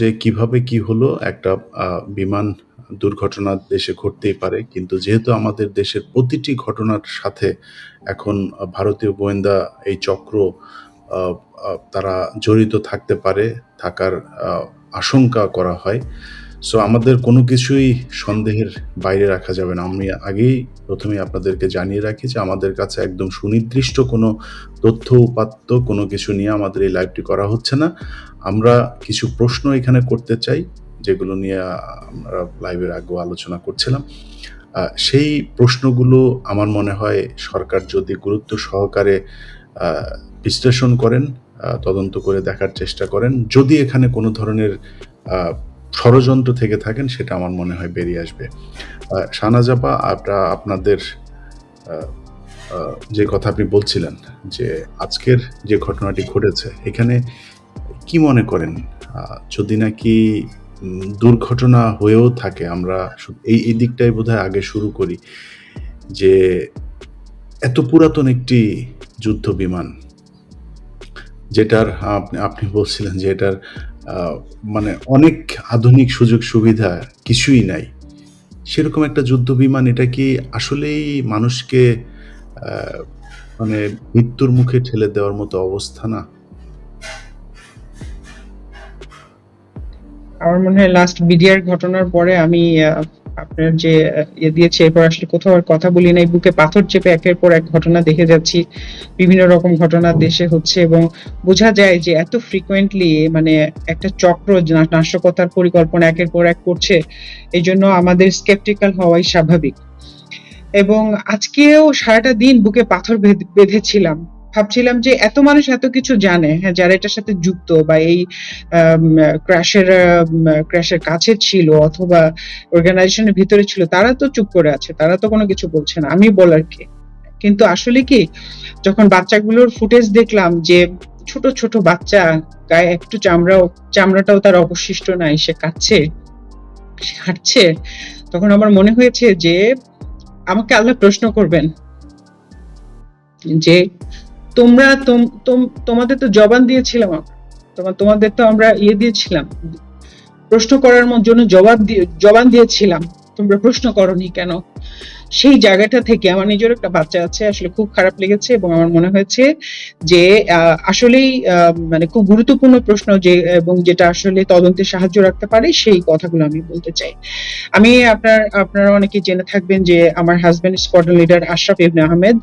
যে কীভাবে কি হলো একটা বিমান দুর্ঘটনা দেশে ঘটতেই পারে। কিন্তু যেহেতু আমাদের দেশের প্রতিটি ঘটনার সাথে এখন ভারতীয় গোয়েন্দা এই চক্র তারা জড়িত থাকতে পারে, থাকার আশঙ্কা করা হয়। সো আমাদের কোনো কিছুই সন্দেহের বাইরে রাখা যাবে না। আমি আগেই ১ম এই আপনাদেরকে জানিয়ে রাখি যে আমাদের কাছে একদম সুনির্দিষ্ট কোনো তথ্য উপাত্ত কোনো কিছু নিয়ে আমাদের এই লাইভটি করা হচ্ছে না। আমরা কিছু প্রশ্ন এখানে করতে চাই, যেগুলো নিয়ে আমরা লাইভের আগেও আলোচনা করছিলাম। সেই প্রশ্নগুলো আমার মনে হয় সরকার যদি গুরুত্ব সহকারে বিশ্লেষণ করেন, তদন্ত করে দেখার চেষ্টা করেন, যদি এখানে কোনো ধরনের ষড়যন্ত্র থেকে থাকেন সেটা আমার মনে হয় বেরিয়ে আসবে। শাহনাজ আপনা আপনাদের যে কথা আপনি বলছিলেন যে আজকের যে ঘটনাটি ঘটেছে এখানে কি মনে করেন? যদি নাকি দুর্ঘটনা হয়েও থাকে আমরা এই, এই দিকটাই বোধহয় আগে শুরু করি। যে এত পুরাতন একটি যুদ্ধ বিমান যেটার আপনি বলছিলেন যে এটার মানে অনেক আধুনিক সুযোগ সুবিধা কিছুই নাই। সেরকম একটা যুদ্ধ বিমান এটা কি আসলেই মানুষকে মানে মৃত্যুর মুখে ঠেলে দেওয়ার মতো অবস্থা না? আমার মনে হয় লাস্ট বিডিআর ঘটনার পরে আমি আপনার যে ইয়ে দিয়েছি, এরপর আসলে কোথাও আর কথা বলি নাই। বুকে পাথর চেপে একের পর এক ঘটনা দেখে যাচ্ছি। বিভিন্ন রকম ঘটনা দেশে হচ্ছে এবং বোঝা যায় যে এত ফ্রিকোয়েন্টলি মানে একটা চক্র নাশকতার পরিকল্পনা একের পর এক করছে। এই জন্য আমাদের skeptical হওয়াই স্বাভাবিক। এবং আজকেও সারাটা দিন বুকে পাথর বেধ, বেঁধেছিলাম। ভাবছিলাম যে এত মানুষ এত কিছু জানে, হ্যাঁ, যারা এটার সাথে যুক্ত বা এই ক্র্যাশের ক্র্যাশের কাছে ছিল অথবা অর্গানাইজেশনের ভিতরে ছিল তারা তো চুপ করে আছে। তারা তো কোনো কিছু বলছে না। আমি বলার কে? কিন্তু আসলে কি যখন বাচ্চাগুলোর ফুটেজ দেখলাম যে ছোট, ছোট বাচ্চা গায়ে একটু চামড়াও চামড়াটাও তার অবশিষ্ট নাই। সে কাঁদছে, সে হাঁটছে। তখন আমার মনে হয়েছে যে আমাকে আল্লাহ প্রশ্ন করবেন। যে তোমরা তোম তোম, তোমাদের তো জবান দিয়েছিলাম তোমার তোমা, তোমাদের তো আমরা ইয়ে দিয়েছিলাম। প্রশ্ন করার জন্য জবাব দিয়ে জবান দিয়েছিলাম। তোমরা প্রশ্ন করনি কেন? সেই জায়গাটা থেকে আমার নিজের একটা বাচ্চা আছে। আসলে খুব খারাপ লেগেছে এবং আমার মনে হয়েছে যে আসলেই মানে খুব গুরুত্বপূর্ণ প্রশ্ন যে, এবং যেটা আসলে তদন্তে সাহায্য রাখতে পারে সেই কথাগুলো আমি বলতে চাই। আমি আপনার, আপনারা অনেকে জেনে থাকবেন যে, আমার husband squadron leader Ashraf Ibne Ahmed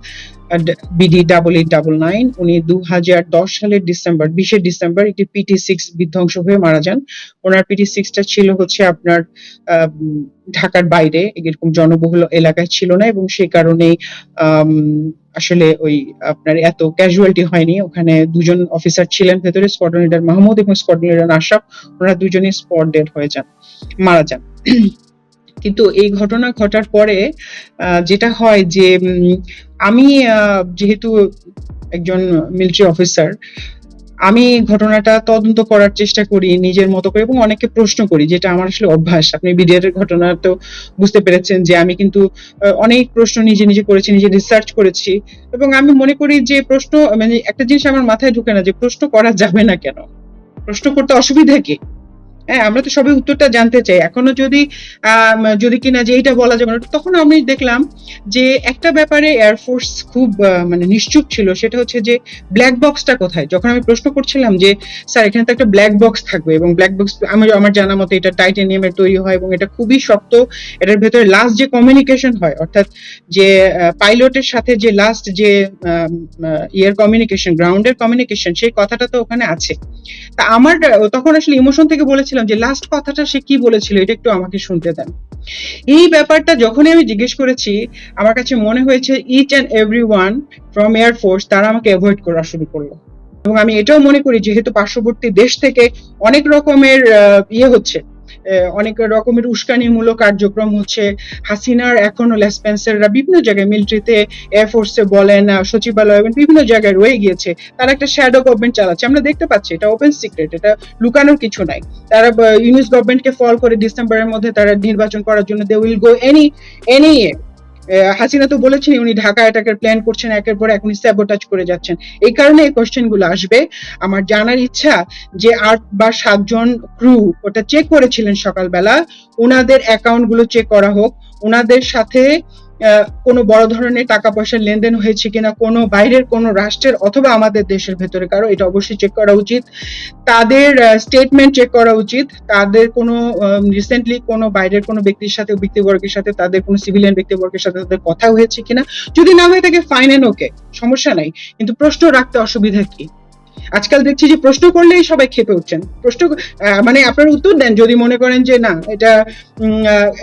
BD 8899 উনি ২০১০ সালের ডিসেম্বর, বিশে ডিসেম্বর একটি পিটি সিক্স বিধ্বংস হয়ে মারা যান। ওনার পিটি সিক্সটা ছিল হচ্ছে আপনার ঢাকার বাইরে, এরকম জনবহুল এলাকায় ছিল না এবং সেই কারণেই আসলে ওই আপনার এত ক্যাজুয়ালিটি হয়নি। ওখানে দুজন অফিসার ছিলেন ভেতরে স্কোয়াড্রন লিডার মাহমুদ এবং স্কোয়াড্রন লিডার আশরাফ। উনারা দুজনেই স্পট ডেড হয়ে যান, মারা যান। কিন্তু এই ঘটনা ঘটার পরে যেটা হয় যে আমি যেহেতু একজন মিলিটারি অফিসার, আমি ঘটনাটা তদন্ত করার চেষ্টা করি নিজের মতো করে এবং অনেককে প্রশ্ন করি যেটা আমার আসলে অভ্যাস। আপনি বিডিআর এর ঘটনা তো বুঝতে পেরেছেন যে আমি কিন্তু অনেক প্রশ্ন নিজে, নিজে করেছি, নিজে রিসার্চ করেছি এবং আমি মনে করি যে প্রশ্ন মানে একটা জিনিস আমার মাথায় ঢুকে না যে প্রশ্ন করা যাবে না কেন? প্রশ্ন করতে অসুবিধা কি? হ্যাঁ, আমরা তো সবাই উত্তরটা জানতে চাই। এখনও যদি যদি কিনা যে এইটা বলা যাবে না, তখন আমি দেখলাম যে একটা ব্যাপারে এয়ার ফোর্স খুব মানে নিশ্চুপ ছিল সেটা হচ্ছে যে ব্লাক বক্সটা কোথায়? যখন আমি প্রশ্ন করছিলাম যে স্যার এখানে তো একটা ব্লাক বক্স থাকবে এবং ব্লাক বক্স আমি আমার জানা মতে এটা টাইটেনিয়ামের তৈরি হয় এবং এটা খুবই শক্ত। এটার ভেতরে লাস্ট যে কমিউনিকেশন হয় অর্থাৎ যে পাইলটের সাথে যে লাস্ট যে আ কমিউনিকেশন গ্রাউন্ডের কমিউনিকেশন সেই কথাটা তো ওখানে আছে। তা আমার তখন আসলে ইমোশন থেকে বলেছিলাম যে লাস্ট কথাটা সে কি বলেছিল এটা একটু আমাকে শুনতে দেন। এই ব্যাপারটা যখনই আমি জিজ্ঞেস করেছি আমার কাছে মনে হয়েছে each and every one from air force তারা আমাকে অ্যাভয়েড করা শুরু করল এবং আমি এটাও মনে করি যেহেতু পার্শ্ববর্তী দেশ থেকে অনেক রকমের ইয়ে হচ্ছে, অনেক রকমের উস্কানিমূলক কার্যক্রম হচ্ছে। হাসিনার এখনও লেসপেন্সাররা বিভিন্ন জায়গায় মিলিটারিতে, এয়ারফোর্সে বলেন, সচিবালয় বিভিন্ন জায়গায় রয়ে গিয়েছে। তারা একটা শ্যাডো গভর্নমেন্ট চালাচ্ছে। আমরা দেখতে পাচ্ছি এটা ওপেন সিক্রেট এটা লুকানোর কিছু নাই। তারা ইউনিস গভর্নমেন্টকে ফল করে ডিসেম্বরের মধ্যে তারা নির্বাচন করার জন্য they will go any any Hasina তো বলেছেন উনি ঢাকা অ্যাটাকের প্ল্যান করছেন, একের পর এক উনি স্যাবোটাজ করে যাচ্ছেন। এই কারণে এই কোশ্চেনগুলো আসবে। আমার জানার ইচ্ছা যে আট বা সাতজন ক্রু ওটা চেক করেছিলেন সকালবেলা। ওনাদের অ্যাকাউন্টগুলো চেক করা হোক। ওনাদের সাথে কোনো বড় ধরনের টাকা পয়সার লেনদেন হয়েছে কিনা, কোনো বাইরের, কোনো রাষ্ট্রের অথবা আমাদের দেশের ভেতরে কারও, এটা অবশ্যই চেক করা উচিত। তাদের স্টেটমেন্ট চেক করা উচিত। তাদের কোনো রিসেন্টলি কোনো বাইরের কোনো ব্যক্তির সাথে, ব্যক্তিবর্গের সাথে, তাদের কোনো সিভিলিয়ান ব্যক্তিবর্গের সাথে তাদের কথা হয়েছে কিনা। যদি না হয়ে থাকে ফাইন এন্ড ওকে সমস্যা নাই। কিন্তু প্রশ্ন রাখতে অসুবিধা কি? আজকাল দেখছি যে প্রশ্ন করলেই সবাই খেপে উঠছেন। প্রশ্ন মানে আপনারা উত্তর দেন যদি মনে করেন যে না, এটা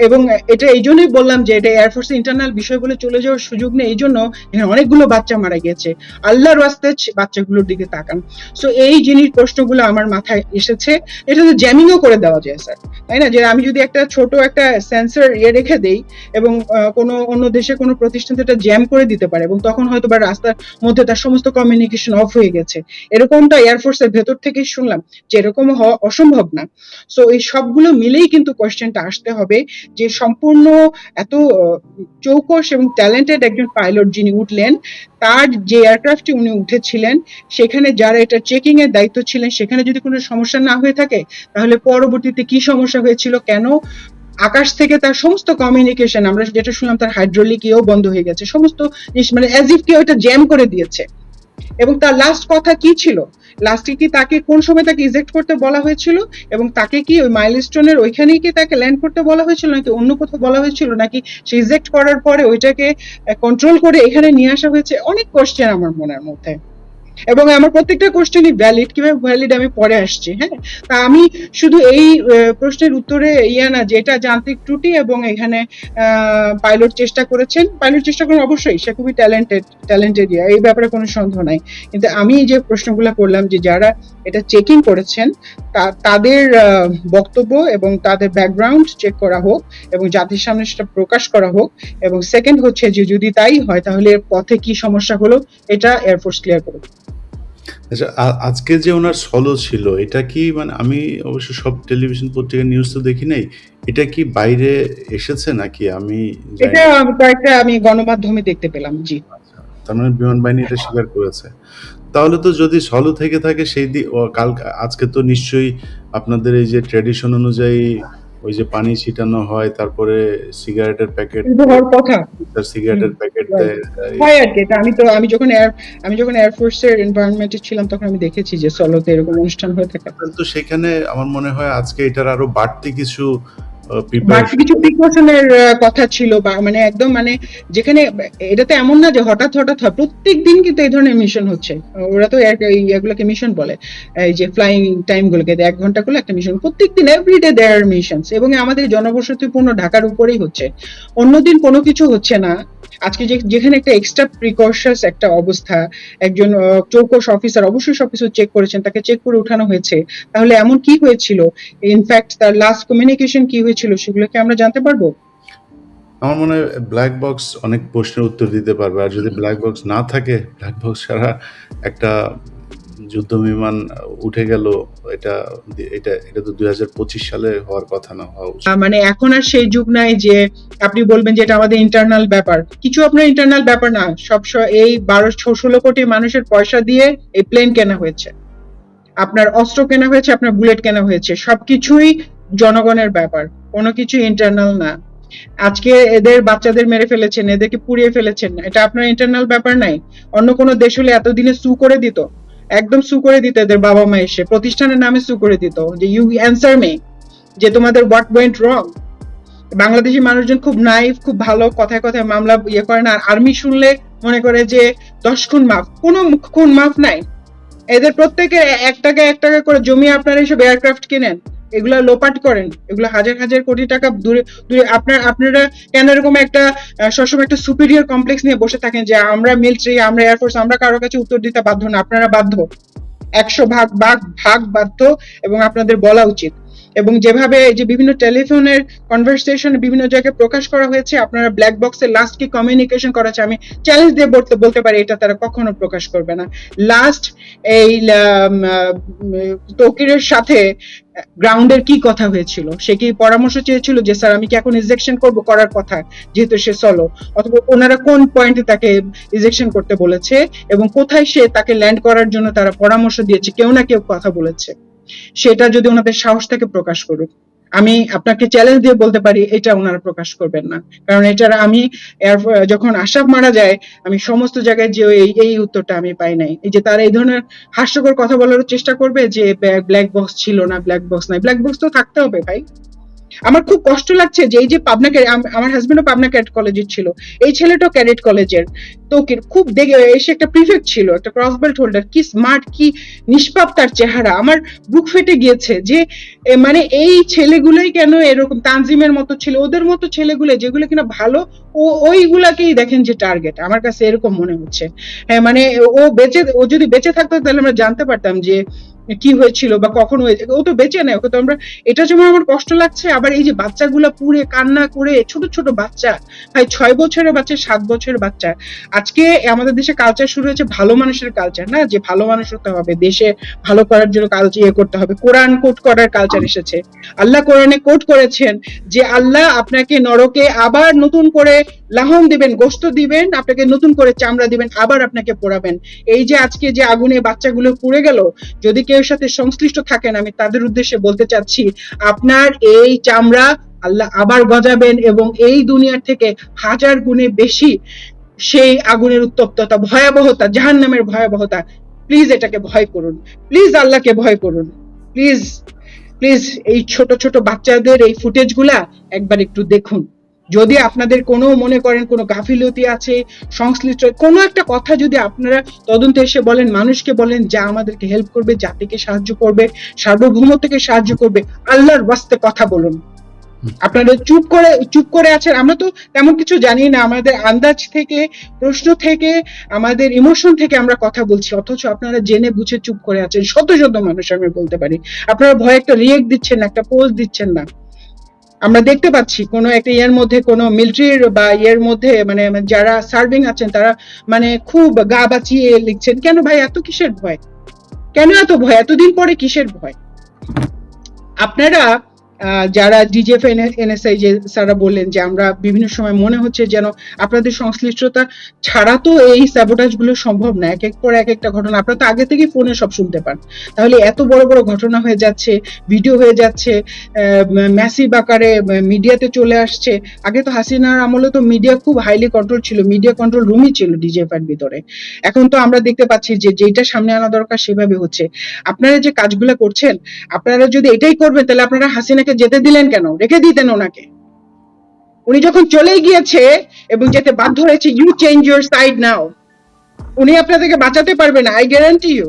এবং এটা এই জন্যই বললাম যে এটা এয়ারফোর্সের ইন্টারনাল বিষয় বলে চলে যাওয়ার সুযোগ নেই, এই জন্য এখানে অনেকগুলো বাচ্চা মারা গিয়েছে। আল্লাহর রাস্তে বাচ্চাগুলোর দিকে তাকান। সো এই জিনিস প্রশ্নগুলো আমার মাথায় এসেছে। এটা তো জ্যামিংও করে দেওয়া যায় স্যার তাই না? যে আমি যদি একটা ছোট একটা সেন্সর ইয়ে রেখে দেই এবং কোনো অন্য দেশে কোনো প্রতিষ্ঠান তো এটা জ্যাম করে দিতে পারে এবং তখন হয়তো বা রাস্তার মধ্যে তার সমস্ত কমিউনিকেশন অফ হয়ে গেছে। এরকমটা এয়ারফোর্সের ভেতর থেকেই শুনলাম যে এরকম হওয়া অসম্ভব না। সো এই সবগুলো মিলেই কিন্তু কোয়েশ্চেনটা আসতে হবে যে সম্পূর্ণ এত চৌকস এবং ট্যালেন্টেড একজন পাইলট যিনি উঠলেন, তার যে এয়ারক্রাফটে উনি উঠেছিলেন, সেখানে যারা এটা চেকিং এর দায়িত্ব ছিলেন, সেখানে যদি কোনো সমস্যা না হয়ে থাকে, তাহলে পরবর্তীতে কি সমস্যা হয়েছিল, কেন আকাশ থেকে তার সমস্ত কমিউনিকেশন আমরা যেটা শুনলাম তার হাইড্রোলিক ইয়েও বন্ধ হয়ে গেছে, সমস্ত জিনিস মানে অ্যাজ ইফ কেউ এটা জ্যাম করে দিয়েছে। এবং তার লাস্ট কথা কি ছিল? লাস্টে কি তাকে কোন সময় তাকে ইজেক্ট করতে বলা হয়েছিল? এবং তাকে কি ওই মাইলস্টোনের ওইখানেই কি তাকে ল্যান্ড করতে বলা হয়েছিল? নাকি অন্য কোথাও বলা হয়েছিল? নাকি সে ইজেক্ট করার পরে ওইটাকে কন্ট্রোল করে এখানে নিয়ে আসা হয়েছে? অনেক কোশ্চেন আমার মনের মধ্যে। এবং আমার প্রত্যেকটা কোশ্চেনই ভ্যালিড কীভাবে ভ্যালিড আমি পরে আসছি হ্যাঁ? তা আমি শুধু এই প্রশ্নের উত্তরে ইয়া না যে এটা যান্ত্রিক ত্রুটি এবং এখানে পাইলট চেষ্টা করেছেন। পাইলট চেষ্টা করেন অবশ্যই, সে খুবই ট্যালেন্টেড ট্যালেন্টেড ইয়া, এই ব্যাপারে কোনো সন্দেহ নাই। কিন্তু আমি যে প্রশ্নগুলো করলাম যে যারা এটা চেকিং করেছেন তাদের বক্তব্য এবং তাদের ব্যাকগ্রাউন্ড চেক করা হোক এবং জাতির সামনে সেটা প্রকাশ করা হোক এবং সেকেন্ড হচ্ছে যে যদি তাই হয়, তাহলে এর পথে কি সমস্যা হলো, এটা এয়ারফোর্স ক্লিয়ার করুক। আচ্ছা আজকে যে ওনার সলো ছিল এটা কি মানে আমি অবশ্য সব টেলিভিশন পত্রিকা নিউজ তো দেখি নাই এটা কি বাইরে এসেছে নাকি আমি এটা। কয়েকটা আমি গণমাধ্যমে দেখতে পেলাম জি তার মানে বিমান বাহিনী এটা স্বীকার করেছে তাহলে তো যদি সলো থেকে থাকে সেই কাল আজকে তো নিশ্চয়ই আপনাদের এই যে ট্র্যাডিশন অনুযায়ী ওই যে পানি ছিটানো হয় তারপরে সিগারেটের প্যাকেট হওয়ার কথা। সিগারেটের প্যাকেট. হয় আর কি আমি তো আমি যখন আমি যখন এয়ারফোর্সের এনভায়রনমেন্টে ছিলাম তখন আমি দেখেছি যে সলোতে এরকম অনুষ্ঠান হয়ে থাকে। তো সেখানে আমার মনে হয় আজকে এটার আরও বাড়তি কিছু প্রিকশনের কথা ছিল বা মানে একদম মানে যেখানে এমন না যে হঠাৎ হঠাৎ হয় প্রত্যেক দিন কিন্তু এই ধরনের মিশন হচ্ছে। ওরা তো এগুলোকে মিশন বলে। এই যে ফ্লাইং টাইম গুলোকে, এক ঘণ্টা একটা মিশন প্রত্যেক দিন এভরিডে মিশনস এবং আমাদের জনবসতিপূর্ণ ঢাকার উপরেই হচ্ছে। অন্যদিন কোনো কিছু হচ্ছে না। আজকে যেখানে একটা এক্সট্রা প্রিকশনাস একটা অবস্থা, একজন চৌকস অফিসার অবশ্যই সবকিছু চেক করেছেন, তাকে চেক করে উঠানো হয়েছে। তাহলে এমন কি হয়েছিল? ইনফ্যাক্ট তার লাস্ট কমিউনিকেশন কি হয়েছিল? সেগুলো কি আমরা জানতে পারব? আমার মনে হয় ব্ল্যাক বক্স অনেক প্রশ্নের উত্তর দিতে পারবে। আর যদি ব্ল্যাক বক্স না থাকে ব্ল্যাক বক্স ছাড়া একটা যুদ্ধ বিমান উঠে গেল এটা এটা এটা তো দুই হাজার পঁচিশ সালে হওয়ার কথা না হওয়া উচিত। মানে এখন আর সেই যুগ নাই যে আপনি বলবেন যে এটা আমাদের ইন্টারনাল ব্যাপার। কিছু আপনার ইন্টারনাল ব্যাপার না সব স- এই বারো ষোলো কোটি মানুষের পয়সা দিয়ে এই প্লেন কেনা হয়েছে। আপনার অস্ত্র কেনা হয়েছে আপনার বুলেট কেনা হয়েছে। সবকিছুই জনগণের ব্যাপার, কোনো কিছু ইন্টারনাল না। আজকে এদের বাচ্চাদের মেরে ফেলেছেন, এদেরকে পুড়িয়ে ফেলেছেন, এটা আপনার ইন্টারনাল ব্যাপার নাই। অন্য কোনো দেশ হলে এতদিনে সু করে দিত, একদম সু করে দিত এদের বাবা মা এসে, প্রতিষ্ঠানের নামে সু করে দিত। যে ইউ অ্যান্সার মে যে তোমাদের হোয়াট ওয়েন্ট রং বাংলাদেশি মানুষজন খুব নাইফ খুব ভালো, কথায় কথায় মামলা ইয়ে করে না, আর আর্মি শুনলে মনে করে যে দশ খুন মাফ, কোনো খুন মাফ নাই। এদের প্রত্যেকে এক টাকা এক টাকা করে জমি আপনারা এইসব এয়ারক্রাফট কেনেন। এগুলা লোপাট করেন, এগুলো হাজার হাজার কোটি টাকা দূরে দূরে, আপনার, আপনারা কেন এরকম একটা সবসময় একটা সুপিরিয়র কমপ্লেক্স নিয়ে বসে থাকেন যে আমরা মিলিটারি আমরা এয়ারফোর্স আমরা কারও কাছে উত্তর দিতে বাধ্য না, আপনারা বাধ্য। একশো ভাগ ভাগ ভাগ বাধ্য এবং আপনাদের বলা উচিত। এবং যেভাবে যে বিভিন্ন টেলিফোনের কনভারসেশন বিভিন্ন জায়গায় প্রকাশ করা হয়েছে, আপনারা ব্ল্যাক বক্সে লাস্ট কি কমিউনিকেশন করেছে, আমি চ্যালেঞ্জ দিয়ে বলতে বলতে পারি, এটা তারা কখনো প্রকাশ করবে না। লাস্ট এই তৌকিরের সাথে গ্রাউন্ডের কি কথা হয়েছিল? সে কি পরামর্শ চেয়েছিল যে, স্যার, আমি কি এখন ইজেকশন করব? করার কথা, যেহেতু সে সলো অথবা ওনারা কোন পয়েন্টে তাকে ইজেকশন করতে বলেছে এবং কোথায় সে তাকে ল্যান্ড করার জন্য তারা পরামর্শ দিয়েছে, কেউ না কেউ কথা বলেছে। সেটা যদি ওনাদের সাহস থেকে প্রকাশ করুক। আমি আপনাকে চ্যালেঞ্জ দিয়ে বলতে পারি, এটা ওনারা প্রকাশ করবেন না। কারণ এটার আমি যখন আশাব মারা যায়, আমি সমস্ত জায়গায় যে এই এই উত্তরটা আমি পাই নাই। এই যে তারা এই ধরনের হাস্যকর কথা বলার চেষ্টা করবে যে ব্ল্যাক বক্স ছিল না ব্ল্যাক বক্স নাই। ব্ল্যাক বক্স তো থাকতে হবে ভাই। আমার খুব কষ্ট লাগছে যে এই যে পাবনা আমার হাজবেন্ডও পাবনা ক্যাডেট কলেজের ছিল। এই ছেলেটাও ক্যাডেট কলেজের তো খুব দেখে এসে একটা প্রিফেক্ট ছিল, একটা ক্রস বেল্ট হোল্ডার কি স্মার্ট কি নিষ্পাপ তার চেহারা। আমার বুক ফেটে গিয়েছে যে মানে এই ছেলেগুলোই কেন এরকম তানজিমের মতো ছিল? ওদের মতো ছেলেগুলো, যেগুলো কিনা ভালো, ও ওইগুলাকেই দেখেন যে টার্গেট আমার কাছে এরকম মনে হচ্ছে। হ্যাঁ মানে ও বেঁচে, ও যদি বেঁচে থাকতো তাহলে আমরা জানতে পারতাম যে কি হয়েছিল বা কখন হয়েছে, ও তো বেঁচে নেয় ওকে তো আমরা এটা যেমন আমার কষ্ট লাগছে। আবার এই যে বাচ্চাগুলো পুড়ে, কান্না করে, ছোট ছোট বাচ্চা, ভাই ছয় বছরের বাচ্চা, সাত বছরের বাচ্চা। আজকে আমাদের দেশে কালচার শুরু হয়েছে ভালো মানুষের কালচার না? যে ভালো মানুষ হতে হবে, দেশে ভালো করার জন্য কালচার ইয়ে করতে হবে। কোরআন কোট করার কালচার এসেছে। আল্লাহ কোরআনে কোট করেছেন যে, আল্লাহ আপনাকে নরকে আবার নতুন করে লাহম দিবেন গোস্ত দিবেন, আপনাকে নতুন করে চামড়া দিবেন, আবার আপনাকে পোড়াবেন। এই যে আজকে যে আগুনে বাচ্চাগুলো পুড়ে গেল, যদি কেউ সাথে সংশ্লিষ্ট থাকেন, আমি তাদের উদ্দেশ্যে বলতে চাচ্ছি, আপনার এই চামড়া আল্লাহ আবার গজাবেন এবং এই দুনিয়ার থেকে হাজার গুণে বেশি সেই আগুনের উত্তপ্ততা, ভয়াবহতা, জাহান্নামের ভয়াবহতা প্লিজ এটাকে ভয় করুন। প্লিজ আল্লাহকে ভয় করুন। প্লিজ প্লিজ এই ছোট ছোট বাচ্চাদের এই ফুটেজগুলা একবার একটু দেখুন। যদি আপনাদের কোনো মনে করেন কোনো গাফিলতি আছে সংশ্লিষ্ট কোনো একটা কথা যদি আপনারা তদন্তে এসে বলেন মানুষকে বলেন যা আমাদেরকে হেল্প করবে জাতিকে সাহায্য করবে সার্বভৌমত্বকে সাহায্য করবে আল্লাহর বাস্তে কথা বলুন। আপনারা চুপ করে চুপ করে আছেন আমরা তো তেমন কিছু জানি না আমাদের আন্দাজ থেকে প্রশ্ন থেকে আমাদের ইমোশন থেকে আমরা কথা বলছি অথচ আপনারা জেনে বুঝে চুপ করে আছেন শত শত মানুষ আমি বলতে পারি। আপনারা ভয় একটা রিয়েক্ট দিচ্ছেন না একটা পোস্ট দিচ্ছেন না। আমরা দেখতে পাচ্ছি কোনো একটা ইয়ের মধ্যে কোনো মিলিটারির বা ইয়ের মধ্যে মানে যারা সার্ভিং আছেন, তারা মানে খুব গা বাঁচিয়ে লিখছেন, কেন ভাই এত কিসের ভয়? কেন এত ভয়? এতদিন পরে কিসের ভয়? আপনারা যারা ডিজেফ এনএসআই যে স্যারা বললেন যে আমরা বিভিন্ন সময় মনে হচ্ছে যেন আপনাদের সংশ্লিষ্টতা ছাড়া তো এই স্যাবোটাজগুলো সম্ভব না। এক এক পর এক একটা ঘটনা। আপনারা তো আগে থেকে ফোনে সব শুনতে পান। তাহলে এত বড় বড় ঘটনা হয়ে যাচ্ছে ভিডিও হয়ে যাচ্ছে ম্যাসিভ আকারে মিডিয়াতে চলে আসছে। আগে তো হাসিনার আমলে তো মিডিয়া খুব হাইলি কন্ট্রোল ছিল মিডিয়া কন্ট্রোল রুমই ছিল ডিজেফ এর ভিতরে। এখন তো আমরা দেখতে পাচ্ছি যে যেটা সামনে আনা দরকার সেভাবে হচ্ছে। আপনারা যে কাজগুলো করছেন, আপনারা যদি এটাই করবেন, তাহলে আপনারা হাসিনাকে যেতে দিলেন কেন? রেখে দিতেন ওনাকে। উনি যখন চলে গিয়েছে এবং যেতে বাধ্য হয়েছে you change your side now উনি আপনাদেরকে বাঁচাতে পারবে না আই গ্যারান্টি ইউ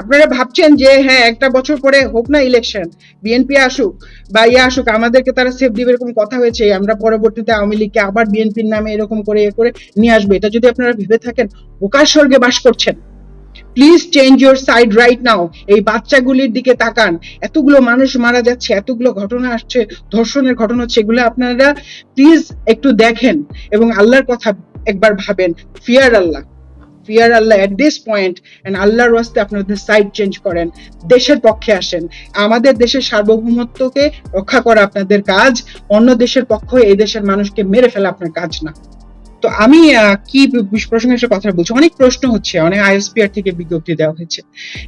আপনারা ভাবছেন যে হ্যাঁ একটা বছর পরে হোক না ইলেকশন বিএনপি আসুক বা ইয়ে আসুক, আমাদেরকে তারা সেফ দিবে এরকম কথা হয়েছে, আমরা পরবর্তীতে আওয়ামী লীগকে আবার বিএনপির নামে এরকম করে, এ করে নিয়ে আসবে। এটা যদি আপনারা ভেবে থাকেন, বোকার স্বর্গে বাস করছেন। Please change your side right now এই বাচ্চাগুলির দিকে তাকান। এতগুলো মানুষ মারা যাচ্ছে, এতগুলো ঘটনা আসছে, ধর্ষণের ঘটনা হচ্ছে, এগুলো আপনারা প্লিজ একটু দেখেন এবং আল্লাহর কথা একবার ভাবেন। Fear Allah. Fear Allah at this point and আল্লাহর ওয়াস্তে আপনাদের সাইড চেঞ্জ করেন। দেশের পক্ষে আসেন। আমাদের দেশের সার্বভৌমত্বকে রক্ষা করা আপনাদের কাজ। অন্য দেশের পক্ষ এই দেশের মানুষকে মেরে ফেলা আপনার কাজ না। তো আমি কি প্রসঙ্গে একটা কথা বলছি? অনেক প্রশ্ন হচ্ছে, অনেক আইএসপিআর থেকে বিজ্ঞপ্তি দেওয়া হয়েছে।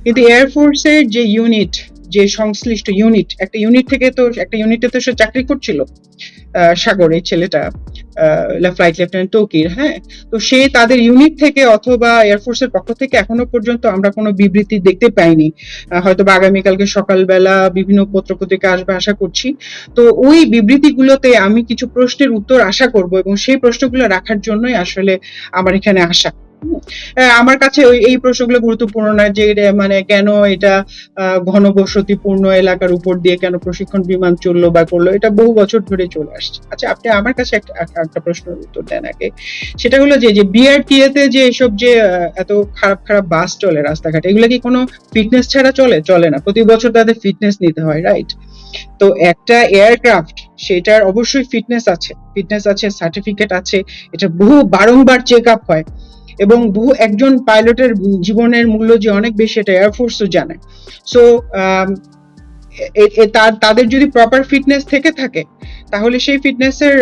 কিন্তু এয়ারফোর্সের যে ইউনিট যে সংশ্লিষ্ট ইউনিট একটা ইউনিট থেকে তো একটা ইউনিটে তো সে চাকরি করছিল সাগর, এই ছেলেটা। ফ্লাইট লেফটেন্যান্ট তৌকির হ্যাঁ? তো সে তাদের ইউনিট থেকে অথবা এয়ারফোর্সের পক্ষ থেকে এখনও পর্যন্ত আমরা কোনো বিবৃতি দেখতে পাইনি। হয়তো বা আগামীকালকে সকালবেলা বিভিন্ন পত্রপত্রিকা আসবে আশা করছি। তো ওই বিবৃতিগুলোতে আমি কিছু প্রশ্নের উত্তর আশা করব এবং সেই প্রশ্নগুলো রাখার জন্যই আসলে আমার এখানে আসা। আমার কাছে ওই এই প্রশ্নগুলো গুরুত্বপূর্ণ না যে মানে কেন এটা ঘনবসতিপূর্ণ এলাকার উপর দিয়ে কেন প্রশিক্ষণ বিমান চলল বা করল, এটা বহু বছর ধরে চলে আসছে। আচ্ছা আপনি আমার কাছে একটা, একটা- উত্তর দেন আগে। সেটা হলো যে যে বিআরটিএ তে যে এসব যে এত খারাপ খারাপ বাস চলে রাস্তাঘাটে, এগুলো কি কোনো ফিটনেস ছাড়া চলে? চলে না। প্রতি বছর তাদের ফিটনেস নিতে হয়, রাইট? তো একটা এয়ারক্রাফট, সেটার অবশ্যই ফিটনেস আছে। ফিটনেস আছে, সার্টিফিকেট আছে, এটা বহু বারংবার চেক আপ হয়। এবং বহু একজন পাইলটের জীবনের মূল্য যে অনেক বেশি, এটা এয়ারফোর্সও জানে। সো তার- তাদের যদি প্রপার ফিটনেস থেকে থাকে তাহলে সেই ফিটনেস ফিটনেসের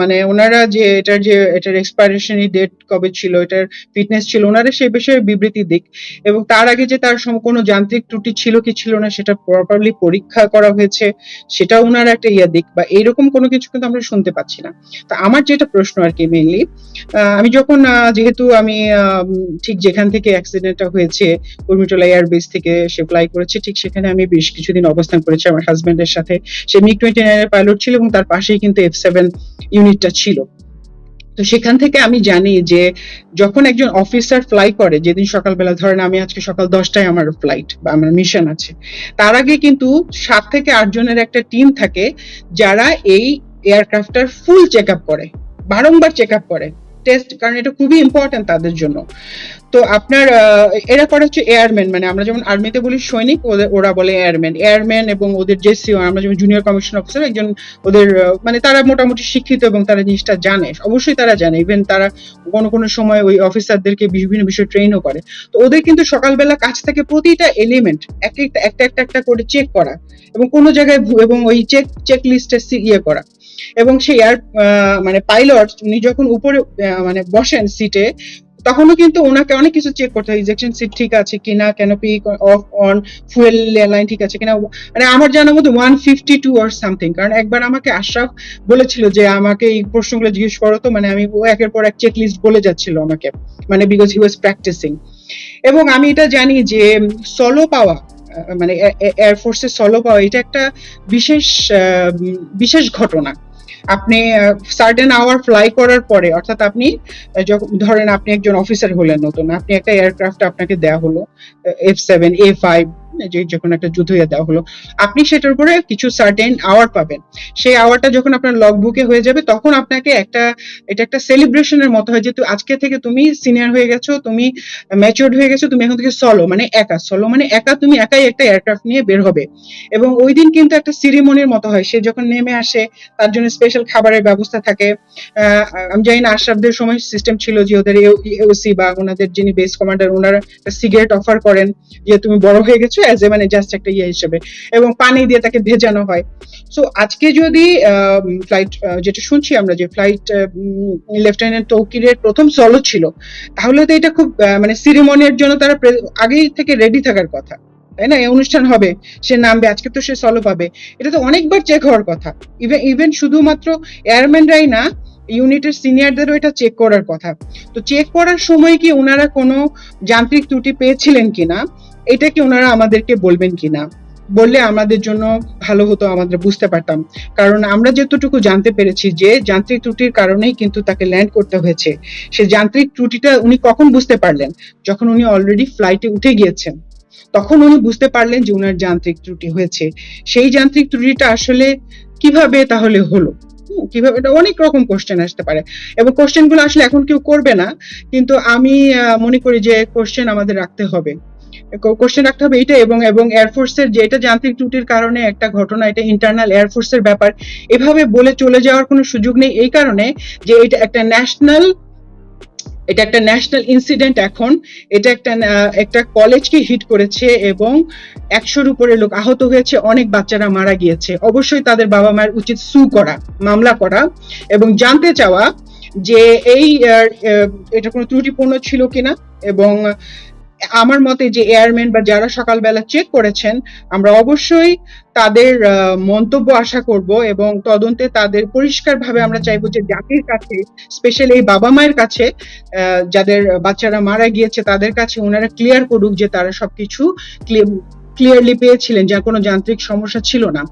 মানে ওনারা যে, এটার যে, এটার এক্সপায়ারেশন ডেট কবে ছিল, এটার ফিটনেস ছিল ওনারা সেই বিষয়ে বিবৃতি দিক। এবং তার আগে যে তার কোনো যান্ত্রিক ত্রুটি ছিল কি ছিল না, সেটা প্রপারলি পরীক্ষা করা হয়েছে, সেটা ওনারা একটা ইয়া দিক, বা এইরকম কোনো কিছু কিন্তু আমরা শুনতে পাচ্ছি না। তা আমার যেটা প্রশ্ন আর কি মেইনলি আমি যখন যেহেতু আমি ঠিক যেখান থেকে অ্যাক্সিডেন্টটা হয়েছে কুর্মিটোলা এয়ারবেস থেকে সে ফ্লাই করেছে, ঠিক সেখানে আমি বেশ কিছুদিন অবস্থান করেছি আমার হাজবেন্ডের সাথে। সে মিগ টোয়েন্টি নাইনের পাইলট ছিল এবং তার পাশেই কিন্তু এফ সেভেন ইউনিটটা ছিল। তো সেখান থেকে আমি জানি যে যখন একজন অফিসার ফ্লাই করে, যেদিন সকালবেলা, ধরেন আমি আজকে সকাল দশটায় আমার ফ্লাইট বা আমার মিশন আছে, তার আগে কিন্তু সাত থেকে আট জনের একটা টিম থাকে যারা এই এয়ারক্রাফটার ফুল চেক আপ করে, বারংবার চেক আপ করে। টেস্ট কারণ এটা খুবই ইম্পর্টেন্ট তাদের জন্য। তো আপনার এরা করে হচ্ছে এয়ারম্যান মানে আমরা যেমন আর্মিতে বলি সৈনিক ওরা বলে এয়ারম্যান এয়ারম্যান এবং ওদের যে সিও আমরা যেমন জুনিয়র কমিশন অফিসার একজন ওদের মানে তারা মোটামুটি শিক্ষিত এবং তারা জিনিসটা জানে। অবশ্যই তারা জানে। ইভেন তারা কোনো কোনো সময় ওই অফিসারদেরকে বিভিন্ন বিষয়ে ট্রেনও করে। তো ওদের কিন্তু সকালবেলা কাছ থেকে প্রতিটা এলিমেন্ট এক, একটা একটা একটা করে চেক করা এবং কোনো জায়গায় এবং ওই চেক চেক লিস্টে ইয়ে করা। এবং সেই এয়ার মানে পাইলট উনি যখন উপরে মানে বসেন সিটে তখনও কিন্তু ওনাকে অনেক কিছু চেক করতে হয় ইজেকশন সিট ঠিক আছে কিনা canopy off on fuel line ঠিক আছে কিনা মানে আমার জানার মধ্যে ওয়ান ফিফটি টু আর সামথিং কারণ একবার আমাকে আশরাফ বলেছিল যে আমাকে এই প্রশ্নগুলো জিজ্ঞেস করো তো মানে আমি ও একের পর এক চেক লিস্ট বলে যাচ্ছিল আমাকে মানে বিকজ হি ওয়াজ প্র্যাকটিসিং এবং আমি এটা জানি যে সলো পাওয়া মানে এয়ারফোর্সের সলো পাওয়া, এটা একটা বিশেষ বিশেষ ঘটনা। আপনি সার্টেন আওয়ার ফ্লাই করার পরে, অর্থাৎ আপনি যখন, ধরেন আপনি একজন অফিসার হলেন নতুন, আপনি একটা এয়ারক্রাফট আপনাকে দেয়া হলো এফ সেভেন এ ফাইভ যে যখন একটা যুদ্ধ ইয়ে দেওয়া হলো, আপনি সেটার উপরে কিছু সার্টেন আওয়ার পাবেন। সেই আওয়ারটা যখন আপনার লগ বুকে হয়ে যাবে, তখন আপনাকে একটা, এটা একটা সেলিব্রেশনের মতো হয় যে আজকে থেকে তুমি সিনিয়র হয়ে গেছো, তুমি হয়ে গেছো, তুমি এখন থেকে সলো মানে একা। সলো মানে একা, তুমি একাই একটা এয়ারক্রাফট নিয়ে বের হবে। এবং ওই দিন কিন্তু একটা সিরিমনির মতো হয়। সে যখন নেমে আসে, তার জন্য স্পেশাল খাবারের ব্যবস্থা থাকে। আমি জানি না, আশরাফদের সময় সিস্টেম ছিল যে ওদের এওসি বা ওনাদের যিনি বেস কমান্ডার ওনারা সিগারেট অফার করেন যে, তুমি বড় হয়ে গেছো অ্যাজ এ মানে জাস্ট একটা ইয়ে হিসেবে এবং পানি দিয়ে তাকে ভেজানো হয়। সো আজকে যদি ফ্লাইট যেটা শুনছি আমরা যে ফ্লাইট লেফটেন্যান্ট তৌকিরের প্রথম সলো ছিল, তাহলে তো এটা খুব মানে সিরিমনির জন্য তারা আগেই থেকে রেডি থাকার কথা। তাই না? এই অনুষ্ঠান হবে, সে নামবে, আজকে তো সে সলো পাবে। এটা তো অনেকবার চেক হওয়ার কথা। ইভেন ইভেন শুধুমাত্র এয়ারম্যানরাই না ইউনিটের সিনিয়রদেরও এটা চেক করার কথা। তো চেক করার সময় কি ওনারা কোনো যান্ত্রিক ত্রুটি পেয়েছিলেন কিনা? এটা কি ওনারা আমাদেরকে বলবেন কিনা? বললে আমাদের জন্য ভালো হতো আমাদের বুঝতে পারতাম। কারণ আমরা যতটুকু জানতে পেরেছি যে যান্ত্রিক ত্রুটির কারণেই কিন্তু তাকে ল্যান্ড করতে হয়েছে। সে যান্ত্রিক ত্রুটিটা উনি কখন বুঝতে পারলেন? যখন উনি অলরেডি ফ্লাইটে উঠে গিয়েছেন। তখন উনি বুঝতে পারলেন যে উনার যান্ত্রিক ত্রুটি হয়েছে। সেই যান্ত্রিক ত্রুটিটা আসলে কীভাবে তাহলে হলো? কীভাবে? এটা অনেক রকম কোশ্চেন আসতে পারে। এবং কোশ্চেনগুলো আসলে এখন কেউ করবে না। কিন্তু আমি মনে করি যে কোশ্চেন আমাদের রাখতে হবে। কোশ্চেন রাখতে হবে এটা এবং এবং এয়ারফোর্সের যে এটা যান্ত্রিক ত্রুটির কারণে একটা ঘটনা, এটা ইন্টারনাল এয়ারফোর্সের ব্যাপার, এভাবে বলে চলে যাওয়ার কোনো সুযোগ নেই। এই কারণে যে এটা একটা ন্যাশনাল এটা একটা ন্যাশনাল ইনসিডেন্ট এখন, এটা একটা একটা কলেজকে হিট করেছে এবং একশোর উপরে লোক আহত হয়েছে, অনেক বাচ্চারা মারা গিয়েছে। অবশ্যই তাদের বাবা মায়ের উচিত সু করা, মামলা করা এবং জানতে চাওয়া যে এই এটা কোনো ত্রুটিপূর্ণ ছিল কিনা এবং আমার মতে যে এয়ারম্যান বা যারা সকালবেলা চেক করেছেন, আমরা অবশ্যই তাদের মন্তব্য আশা করব এবং তদন্তে তাদের পরিষ্কারভাবে আমরা চাইব যে জাতির কাছে স্পেশালি এই বাবা মায়ের কাছে যাদের বাচ্চারা মারা গিয়েছে তাদের কাছে ওনারা ক্লিয়ার করুক যে তারা সবকিছু ক্লিয়ারলি পেয়েছিলেন, যার কোনো যান্ত্রিক সমস্যা ছিল না।